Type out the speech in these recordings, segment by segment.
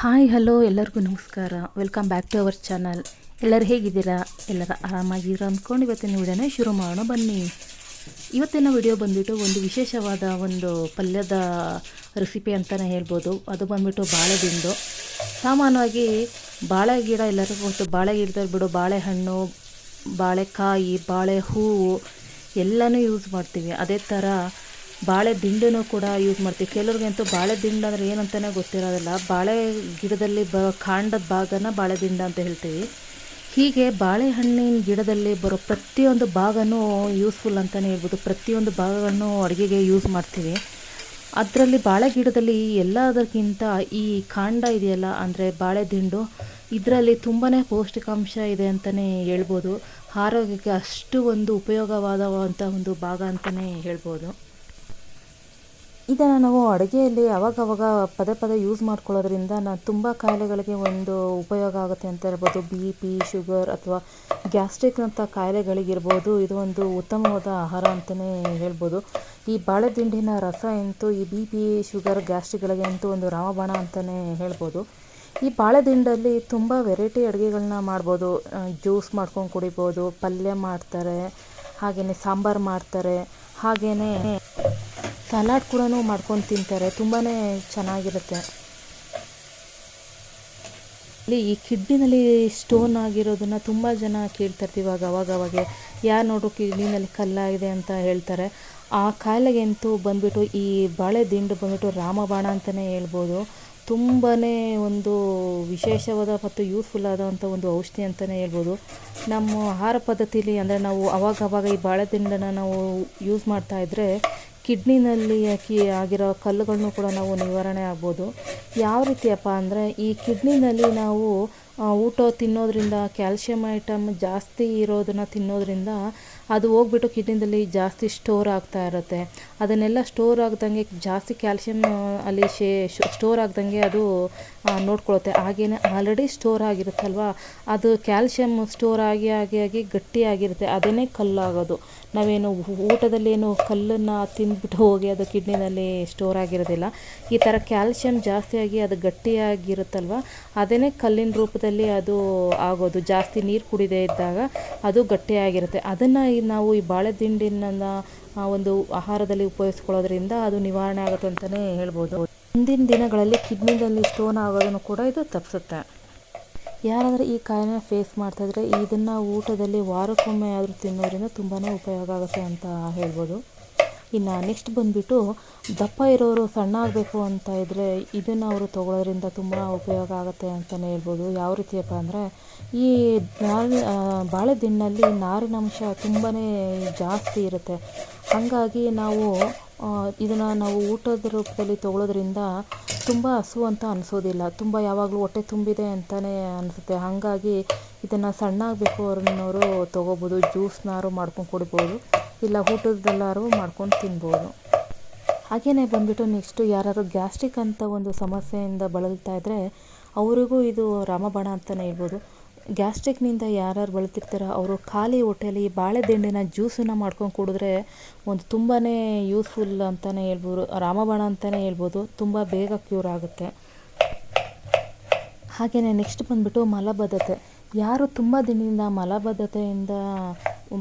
Hi, hello, ಎಲ್ಲರಿಗೂ ನಮಸ್ಕಾರ. Welcome back to our channel ಎಲ್ಲರೂ ಹೇಗಿದ್ದೀರಾ? ಎಲ್ಲರೂ ಆರಾಮಾಗಿದ್ದೀರಾ ಅಂದ್ಕೊಂಡು ಇವತ್ತಿನ ವಿಡಿಯೋನ ಶುರು ಮಾಡೋಣ ಬನ್ನಿ. ಇವತ್ತಿನ ವಿಡಿಯೋ ಬಂದುಬಿಟ್ಟು ಒಂದು ವಿಶೇಷವಾದ ಒಂದು ಪಲ್ಯದ ರೆಸಿಪಿ ಅಂತಲೇ ಹೇಳ್ಬೋದು. ಅದು ಬಂದುಬಿಟ್ಟು ಬಾಳೆದಿಂದು ಸಾಮಾನ್ಯವಾಗಿ ಬಾಳೆ ಗಿಡ ಎಲ್ಲರಿಗೂ ಗೊತ್ತು. ಬಾಳೆ ಗಿಡದಲ್ಲಿ ಬಿಡು ಬಾಳೆಹಣ್ಣು, ಬಾಳೆಕಾಯಿ ಬಾಳೆ ಹೂವು ಎಲ್ಲನೂ ಯೂಸ್ ಮಾಡ್ತೀವಿ. ಅದೇ ಥರ ಬಾಳೆ ದಿಂಡನ್ನು ಕೂಡ ಯೂಸ್ ಮಾಡ್ತೀವಿ. ಕೆಲವ್ರಿಗಂತೂ ಬಾಳೆ ದಿಂಡು ಅಂದರೆ ಏನಂತಲೇ ಗೊತ್ತಿರೋದಿಲ್ಲ. ಬಾಳೆ ಗಿಡದಲ್ಲಿ ಬ ಕಾಂಡದ ಭಾಗನ ಬಾಳೆ ದಿಂಡ ಅಂತ ಹೇಳ್ತೀವಿ. ಹೀಗೆ ಬಾಳೆಹಣ್ಣಿನ ಗಿಡದಲ್ಲಿ ಬರೋ ಪ್ರತಿಯೊಂದು ಭಾಗನೂ ಯೂಸ್ಫುಲ್ ಅಂತಲೇ ಹೇಳ್ಬೋದು. ಪ್ರತಿಯೊಂದು ಭಾಗವನ್ನು ಅಡುಗೆಗೆ ಯೂಸ್ ಮಾಡ್ತೀವಿ. ಅದರಲ್ಲಿ ಬಾಳೆ ಗಿಡದಲ್ಲಿ ಎಲ್ಲದಕ್ಕಿಂತ ಈ ಕಾಂಡ ಇದೆಯಲ್ಲ, ಅಂದರೆ ಬಾಳೆ ದಿಂಡು, ಇದರಲ್ಲಿ ತುಂಬಾ ಪೌಷ್ಟಿಕಾಂಶ ಇದೆ ಅಂತಲೇ ಹೇಳ್ಬೋದು. ಆರೋಗ್ಯಕ್ಕೆ ಅಷ್ಟು ಒಂದು ಉಪಯೋಗವಾದವಂಥ ಒಂದು ಭಾಗ ಅಂತಲೇ ಹೇಳ್ಬೋದು. ಇದನ್ನು ನಾವು ಅಡುಗೆಯಲ್ಲಿ ಅವಾಗವಾಗ ಪದೇ ಪದೇ ಯೂಸ್ ಮಾಡ್ಕೊಳ್ಳೋದ್ರಿಂದ ನಾನು ತುಂಬ ಕಾಯಿಲೆಗಳಿಗೆ ಒಂದು ಉಪಯೋಗ ಆಗುತ್ತೆ ಅಂತ ಹೇಳ್ಬೋದು. ಬಿ ಪಿ ಶುಗರ್ ಅಥವಾ ಗ್ಯಾಸ್ಟ್ರಿಕ್ನಂಥ ಕಾಯಿಲೆಗಳಿಗಿರ್ಬೋದು. ಇದು ಒಂದು ಉತ್ತಮವಾದ ಆಹಾರ ಅಂತಲೇ ಹೇಳ್ಬೋದು. ಈ ಬಾಳೆದಿಂಡಿನ ರಸ ಅಂತೂ ಈ ಬಿ ಪಿ ಶುಗರ್ ಗ್ಯಾಸ್ಟ್ರಿಕ್ಗಳಿಗೆ ಅಂತೂ ಒಂದು ರಾಮಬಾಣ ಅಂತಲೇ ಹೇಳ್ಬೋದು. ಈ ಬಾಳೆದಿಂಡಲ್ಲಿ ತುಂಬ ವೆರೈಟಿ ಅಡುಗೆಗಳನ್ನ ಮಾಡ್ಬೋದು. ಜ್ಯೂಸ್ ಮಾಡ್ಕೊಂಡು ಕುಡಿಬೋದು, ಪಲ್ಯ ಮಾಡ್ತಾರೆ ಹಾಗೆಯೇ ಸಾಂಬಾರು ಮಾಡ್ತಾರೆ ಹಾಗೆಯೇ ಸಲಾಡ್ ಕೂಡ ಮಾಡ್ಕೊಂಡು ತಿಂತಾರೆ. ತುಂಬಾ ಚೆನ್ನಾಗಿರುತ್ತೆ. ಇಲ್ಲಿ ಈ ಕಿಡ್ನಿನಲ್ಲಿ ಸ್ಟೋನ್ ಆಗಿರೋದನ್ನು ತುಂಬ ಜನ ಕೇಳ್ತಿರ್ತೀವಿ ಇವಾಗ, ಅವಾಗವಾಗೆ. ಯಾರು ನೋಡು ಕಿಡ್ನಿನಲ್ಲಿ ಕಲ್ಲಾಗಿದೆ ಅಂತ ಹೇಳ್ತಾರೆ. ಆ ಕಾಯಿಲೆಗಂತೂ ಬಂದ್ಬಿಟ್ಟು, ಈ ಬಾಳೆ ದಿಂಡು ಬಂದ್ಬಿಟ್ಟು ರಾಮಬಾಣ ಅಂತಲೇ ಹೇಳ್ಬೋದು. ತುಂಬಾ ಒಂದು ವಿಶೇಷವಾದ ಮತ್ತು ಯೂಸ್ಫುಲ್ ಆದಂಥ ಒಂದು ಔಷಧಿ ಅಂತಲೇ ಹೇಳ್ಬೋದು. ನಮ್ಮ ಆಹಾರ ಪದ್ಧತಿಲಿ ಅಂದರೆ ನಾವು ಅವಾಗವಾಗ ಈ ಬಾಳೆ ದಿಂಡನ್ನು ನಾವು ಯೂಸ್ ಮಾಡ್ತಾಯಿದ್ರೆ ಕಿಡ್ನಿನಲ್ಲಿ ಕಿ ಆಗಿರೋ ಕಲ್ಲುಗಳನ್ನು ಕೂಡ ನಾವು ನಿವಾರಣೆ ಆಗ್ಬೋದು. ಯಾವ ರೀತಿಯಪ್ಪ ಅಂದರೆ ಈ ಕಿಡ್ನಿನಲ್ಲಿ ನಾವು ಊಟ ತಿನ್ನೋದ್ರಿಂದ ಕ್ಯಾಲ್ಸಿಯಂ ಐಟಮ್ ಜಾಸ್ತಿ ಇರೋದನ್ನು ತಿನ್ನೋದ್ರಿಂದ ಅದು ಹೋಗ್ಬಿಟ್ಟು ಕಿಡ್ನಿದಲ್ಲಿ ಜಾಸ್ತಿ ಸ್ಟೋರ್ ಆಗ್ತಾ ಇರುತ್ತೆ. ಅದನ್ನೆಲ್ಲ ಸ್ಟೋರ್ ಆಗ್ದಂಗೆ ಜಾಸ್ತಿ ಕ್ಯಾಲ್ಸಿಯಂ ಅಲ್ಲಿ ಶೇ, ಸ್ಟೋರ್ ಆಗ್ದಂಗೆ ಅದು ನೋಡ್ಕೊಳುತ್ತೆ. ಹಾಗೆಯೇ ಆಲ್ರೆಡಿ ಸ್ಟೋರ್ ಆಗಿರುತ್ತಲ್ವ? ಅದು ಕ್ಯಾಲ್ಸಿಯಂ ಸ್ಟೋರ್ ಆಗಿ ಆಗಿ ಆಗಿ ಗಟ್ಟಿಯಾಗಿರುತ್ತೆ ಅದನ್ನೇ ಕಲ್ಲಾಗೋದು. ನಾವೇನು ಊಟದಲ್ಲಿ ಏನು ಕಲ್ಲನ್ನು ತಿಂದ್ಬಿಟ್ಟು ಹೋಗಿ ಅದು ಕಿಡ್ನಿನಲ್ಲಿ ಸ್ಟೋರ್ ಆಗಿರೋದಿಲ್ಲ. ಈ ಥರ ಕ್ಯಾಲ್ಸಿಯಂ ಜಾಸ್ತಿಯಾಗಿ ಅದು ಗಟ್ಟಿಯಾಗಿರುತ್ತಲ್ವ? ಅದನ್ನೇ ಕಲ್ಲಿನ ರೂಪದಲ್ಲಿ ಅದು ಆಗೋದು, ಜಾಸ್ತಿ ನೀರು ಕುಡಿದೇ ಇದ್ದಾಗ ಅದು ಗಟ್ಟಿಯಾಗಿರುತ್ತೆ. ಅದನ್ನು ನಾವು ಈ ಬಾಳೆ ಒಂದು ಆಹಾರದಲ್ಲಿ ಉಪಯೋಗಿಸ್ಕೊಳ್ಳೋದ್ರಿಂದ ಅದು ನಿವಾರಣೆ ಆಗುತ್ತೆ ಅಂತಲೇ ಹೇಳ್ಬೋದು. ಮುಂದಿನ ದಿನಗಳಲ್ಲಿ ಕಿಡ್ನಿದಲ್ಲಿ ಸ್ಟೋನ್ ಆಗೋದನ್ನು ಕೂಡ ಇದು ತಪ್ಪಿಸುತ್ತೆ ಯಾರಾದರೂ ಈ ಕಾಯಿಲೆನ ಫೇಸ್ ಮಾಡ್ತಾಯಿದ್ರೆ ಇದನ್ನು ಊಟದಲ್ಲಿ ವಾರಕ್ಕೊಮ್ಮೆ ಆದರೂ ತಿನ್ನೋದ್ರಿಂದ ತುಂಬಾ ಉಪಯೋಗ ಆಗುತ್ತೆ ಅಂತ ಹೇಳ್ಬೋದು. ಇನ್ನು ನೆಕ್ಸ್ಟ್ ಬಂದುಬಿಟ್ಟು ದಪ್ಪ ಇರೋರು ಸಣ್ಣ ಆಗಬೇಕು ಅಂತ ಇದ್ದರೆ ಇದನ್ನು ಅವರು ತೊಗೊಳೋದ್ರಿಂದ ತುಂಬ ಉಪಯೋಗ ಆಗುತ್ತೆ ಅಂತಲೇ ಹೇಳ್ಬೋದು. ಯಾವ ರೀತಿಯಪ್ಪ ಅಂದರೆ ಈ ನಾರಿನ ಬಾಳೆದಿಂಡಿನಲ್ಲಿ ನಾರಿನಂಶ ತುಂಬಾ ಜಾಸ್ತಿ ಇರುತ್ತೆ. ಹಾಗಾಗಿ ನಾವು ಇದನ್ನು ನಾವು ಊಟದ ರೂಪದಲ್ಲಿ ತೊಗೊಳೋದ್ರಿಂದ ತುಂಬ ಹಸು ಅಂತ ಅನಿಸೋದಿಲ್ಲ. ತುಂಬ ಯಾವಾಗಲೂ ಹೊಟ್ಟೆ ತುಂಬಿದೆ ಅಂತಲೇ ಅನಿಸುತ್ತೆ. ಹಾಗಾಗಿ ಇದನ್ನು ಸಣ್ಣ ಆಗಬೇಕು ಅನ್ನೋರು ತೊಗೋಬೋದು, ಜ್ಯೂಸ್ನಾರು ಮಾಡ್ಕೊಂಡು ಕುಡಿಬೋದು, ಇಲ್ಲ ಊಟದಲ್ಲಾದ್ರು ಮಾಡ್ಕೊಂಡು ತಿನ್ಬೋದು. ಹಾಗೆಯೇ ಬಂದುಬಿಟ್ಟು ನೆಕ್ಸ್ಟು ಯಾರಾದ್ರು ಗ್ಯಾಸ್ಟ್ರಿಕ್ ಅಂತ ಒಂದು ಸಮಸ್ಯೆಯಿಂದ ಬಳಲ್ತಾ ಇದ್ದರೆ ಅವರಿಗೂ ಇದು ರಾಮಬಾಣ ಅಂತಲೇ ಹೇಳ್ಬೋದು. ಗ್ಯಾಸ್ಟ್ರಿಕ್ನಿಂದ ಯಾರ್ಯಾರು ಬಳಲ್ತಿರ್ತಾರೋ ಅವರು ಖಾಲಿ ಹೊಟ್ಟೆಯಲ್ಲಿ ಬಾಳೆದಿಂಡಿನ ಜ್ಯೂಸನ್ನು ಮಾಡ್ಕೊಂಡು ಕುಡಿದ್ರೆ ಒಂದು ತುಂಬಾ ಯೂಸ್ಫುಲ್ ಅಂತಲೇ ಹೇಳ್ಬೋದು, ರಾಮಬಾಣ ಅಂತಲೇ ಹೇಳ್ಬೋದು, ತುಂಬ ಬೇಗ ಕ್ಯೂರ್ ಆಗುತ್ತೆ. ಹಾಗೆಯೇ ನೆಕ್ಸ್ಟ್ ಬಂದುಬಿಟ್ಟು ಮಲಬದ್ಧತೆ. ಯಾರು ತುಂಬ ದಿನದಿಂದ ಮಲಬದ್ಧತೆಯಿಂದ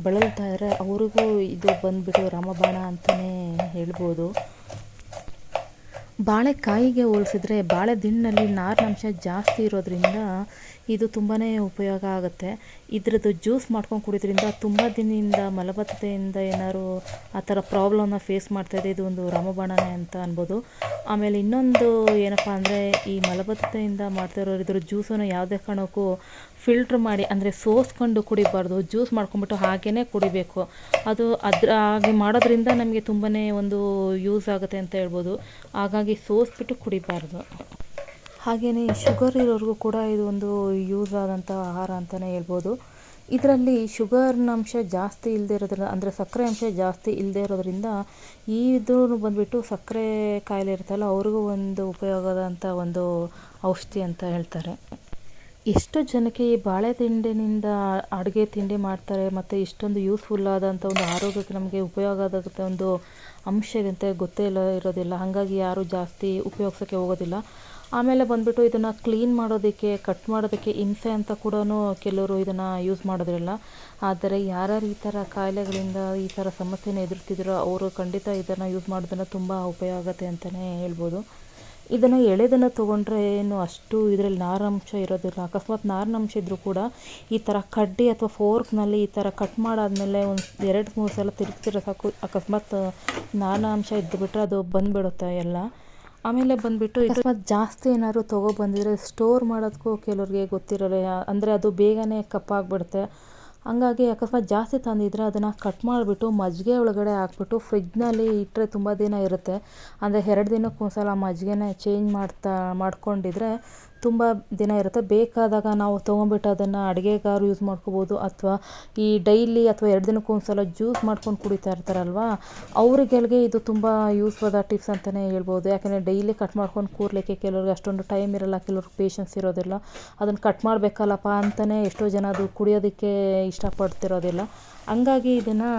ಬಳಲ್ತಾ ಇದ್ದಾರೆ ಅವ್ರಿಗೂ ಇದು ಬಂದುಬಿಟ್ಟು ರಾಮಬಾಣ ಅಂತಲೇ ಹೇಳ್ಬೋದು. ಬಾಳೆಕಾಯಿಗೆ ಹೋಲಿಸಿದ್ರೆ ಬಾಳೆ ದಿಂಡಿನಲ್ಲಿ ನಾರಿನಂಶ ಜಾಸ್ತಿ ಇರೋದ್ರಿಂದ ಇದು ತುಂಬಾ ಉಪಯೋಗ ಆಗುತ್ತೆ. ಇದ್ರದ್ದು ಜ್ಯೂಸ್ ಮಾಡ್ಕೊಂಡು ಕುಡಿಯೋದ್ರಿಂದ ತುಂಬ ದಿನದಿಂದ ಮಲಬದ್ಧತೆಯಿಂದ ಏನಾದ್ರು ಆ ಥರ ಪ್ರಾಬ್ಲಮ್ನ ಫೇಸ್ ಮಾಡ್ತಾಯಿದೆ ಇದು. ಒಂದು ರಾಮಬಾಣನೇ ಅಂತ ಅನ್ಬೋದು. ಆಮೇಲೆ ಇನ್ನೊಂದು ಏನಪ್ಪ ಅಂದರೆ ಈ ಮಲಬದ್ಧತೆಯಿಂದ ಮಾಡ್ತಾಯಿರೋರು ಇದ್ರ ಜ್ಯೂಸನ್ನು ಯಾವುದೇ ಕಾರಣಕ್ಕೂ ಫಿಲ್ಟ್ರ್ ಮಾಡಿ, ಅಂದರೆ ಸೋಸ್ಕೊಂಡು ಕುಡಿಬಾರ್ದು ಜ್ಯೂಸ್ ಮಾಡ್ಕೊಂಬಿಟ್ಟು ಹಾಗೇ ಕುಡಿಬೇಕು. ಅದು ಅದ್ರ, ಹಾಗೆ ಮಾಡೋದ್ರಿಂದ ನಮಗೆ ತುಂಬಾ ಒಂದು ಯೂಸ್ ಆಗುತ್ತೆ ಅಂತ ಹೇಳ್ಬೋದು. ಹಾಗಾಗಿ ಸೋಸ್ಬಿಟ್ಟು ಕುಡಿಬಾರ್ದು. ಹಾಗೆಯೇ ಶುಗರ್ ಇರೋರಿಗೂ ಕೂಡ ಇದು ಒಂದು ಯೂಸ್ ಆದಂಥ ಆಹಾರ ಅಂತಲೇ ಹೇಳ್ಬೋದು. ಇದರಲ್ಲಿ ಶುಗರ್ನ ಅಂಶ ಜಾಸ್ತಿ ಇಲ್ಲದೆ ಇರೋದ್ರಿಂದ, ಅಂದರೆ ಸಕ್ಕರೆ ಅಂಶ ಜಾಸ್ತಿ ಇಲ್ಲದೆ ಇರೋದ್ರಿಂದ ಇದ್ರೂ ಬಂದುಬಿಟ್ಟು ಸಕ್ಕರೆ ಕಾಯಿಲೆ ಇರುತ್ತಲ್ಲ, ಅವ್ರಿಗೂ ಒಂದು ಉಪಯೋಗದಂಥ ಒಂದು ಔಷಧಿ ಅಂತ ಹೇಳ್ತಾರೆ. ಎಷ್ಟು ಜನಕ್ಕೆ ಈ ಬಾಳೆ ತಿಂಡಿನಿಂದ ಅಡುಗೆ ತಿಂಡಿ ಮಾಡ್ತಾರೆ, ಮತ್ತು ಇಷ್ಟೊಂದು ಯೂಸ್ಫುಲ್ ಆದಂಥ ಒಂದು ಆರೋಗ್ಯಕ್ಕೆ ನಮಗೆ ಉಪಯೋಗ ಆದಂಥ ಒಂದು ಅಂಶ ಇದೆ ಅಂತ ಗೊತ್ತೇ ಇಲ್ಲ, ಇರೋದಿಲ್ಲ. ಹಾಗಾಗಿ ಯಾರೂ ಜಾಸ್ತಿ ಉಪಯೋಗ್ಸೋಕ್ಕೆ ಹೋಗೋದಿಲ್ಲ. ಆಮೇಲೆ ಬಂದುಬಿಟ್ಟು ಇದನ್ನು ಕ್ಲೀನ್ ಮಾಡೋದಕ್ಕೆ ಕಟ್ ಮಾಡೋದಕ್ಕೆ ಹಿಂಸೆ ಅಂತ ಕೂಡ ಕೆಲವರು ಇದನ್ನು ಯೂಸ್ ಮಾಡೋದಿಲ್ಲ ಆದರೆ ಯಾರ್ಯಾರು ಈ ಥರ ಕಾಯಿಲೆಗಳಿಂದ ಈ ಥರ ಸಮಸ್ಯೆನ ಎದುರ್ತಿದ್ರೋ ಅವರು ಖಂಡಿತ ಇದನ್ನು ಯೂಸ್ ಮಾಡೋದನ್ನು ತುಂಬ ಉಪಯೋಗ ಆಗುತ್ತೆ ಅಂತಲೇ ಹೇಳ್ಬೋದು. ಇದನ್ನು ಎಳೆದನ್ನು ತೊಗೊಂಡ್ರೆ ಏನು ಅಷ್ಟು ಇದರಲ್ಲಿ ನಾರಾಂಶ ಇರೋದಿಲ್ಲ. ಅಕಸ್ಮಾತ್ ನಾರಿನಂಶ ಇದ್ದರೂ ಕೂಡ ಈ ಥರ ಕಡ್ಡಿ ಅಥವಾ ಫೋರ್ಕ್ನಲ್ಲಿ ಈ ಥರ ಕಟ್ ಮಾಡಾದಮೇಲೆ ಒಂದು ಎರಡು ಮೂರು ಸಲ ತಿರುಗ್ಸಿದ್ರೆ ಸಾಕು. ಅಕಸ್ಮಾತ್ ನಾರಿನಂಶ ಇದ್ದುಬಿಟ್ರೆ ಅದು ಬಂದುಬಿಡುತ್ತೆ ಎಲ್ಲ. ಆಮೇಲೆ ಬಂದುಬಿಟ್ಟು ಅಕಸ್ಮಾತ್ ಜಾಸ್ತಿ ಏನಾದ್ರು ತೊಗೊಬಂದಿದ್ರೆ, ಸ್ಟೋರ್ ಮಾಡೋದಕ್ಕೂ ಕೆಲವ್ರಿಗೆ ಗೊತ್ತಿರೋಲ್ಲ. ಅಂದರೆ ಅದು ಬೇಗನೆ ಕಪ್ಪಾಗ್ಬಿಡುತ್ತೆ. ಹಂಗಾಗಿ ಅಕಸ್ಮಾತ್ ಜಾಸ್ತಿ ತಂದಿದ್ರೆ ಅದನ್ನು ಕಟ್ ಮಾಡಿಬಿಟ್ಟು ಮಜ್ಜಿಗೆ ಒಳಗಡೆ ಹಾಕ್ಬಿಟ್ಟು ಫ್ರಿಜ್ನಲ್ಲಿ ಇಟ್ಟರೆ ತುಂಬ ದಿನ ಇರುತ್ತೆ. ಅಂದರೆ ಎರಡು ದಿನಕ್ಕೊಂದು ಸಲ ಮಜ್ಜಿಗೆನ ಚೇಂಜ್ ಮಾಡ್ತಾ ಮಾಡ್ಕೊಂಡಿದ್ರೆ ತುಂಬ ದಿನ ಇರುತ್ತೆ. ಬೇಕಾದಾಗ ನಾವು ತೊಗೊಂಬಿಟ್ಟು ಅದನ್ನು ಅಡುಗೆಗಾರು ಯೂಸ್ ಮಾಡ್ಕೋಬೋದು ಅಥವಾ ಈ ಡೈಲಿ ಅಥವಾ ಎರಡು ದಿನಕ್ಕೆ ಒಂದ್ಸಲ ಜ್ಯೂಸ್ ಮಾಡ್ಕೊಂಡು ಕುಡಿತಾ ಇರ್ತಾರಲ್ವ, ಅವರಿಗೆಲ್ಗೆ ಇದು ತುಂಬ ಯೂಸ್ ಆದ ಟಿಪ್ಸ್ ಅಂತಲೇ ಹೇಳ್ಬೋದು. ಯಾಕೆಂದರೆ ಡೈಲಿ ಕಟ್ ಮಾಡ್ಕೊಂಡು ಕೂರಲಿಕ್ಕೆ ಕೆಲವ್ರಿಗೆ ಅಷ್ಟೊಂದು ಟೈಮ್ ಇರೋಲ್ಲ, ಕೆಲವ್ರಿಗೆ ಪೇಷನ್ಸ್ ಇರೋದಿಲ್ಲ. ಅದನ್ನು ಕಟ್ ಮಾಡಬೇಕಲ್ಲಪ್ಪ ಅಂತಲೇ ಎಷ್ಟೋ ಜನ ಅದು ಕುಡಿಯೋದಕ್ಕೆ ಇಷ್ಟಪಡ್ತಿರೋದಿಲ್ಲ. ಹಂಗಾಗಿ ಇದನ್ನು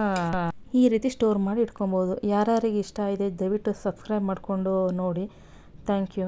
ಈ ರೀತಿ ಸ್ಟೋರ್ ಮಾಡಿ ಇಟ್ಕೊಬೋದು. ಯಾರ್ಯಾರಿಗೆ ಇಷ್ಟ ಇದೆ ದಯವಿಟ್ಟು ಸಬ್ಸ್ಕ್ರೈಬ್ ಮಾಡಿಕೊಂಡು ನೋಡಿ. Thank you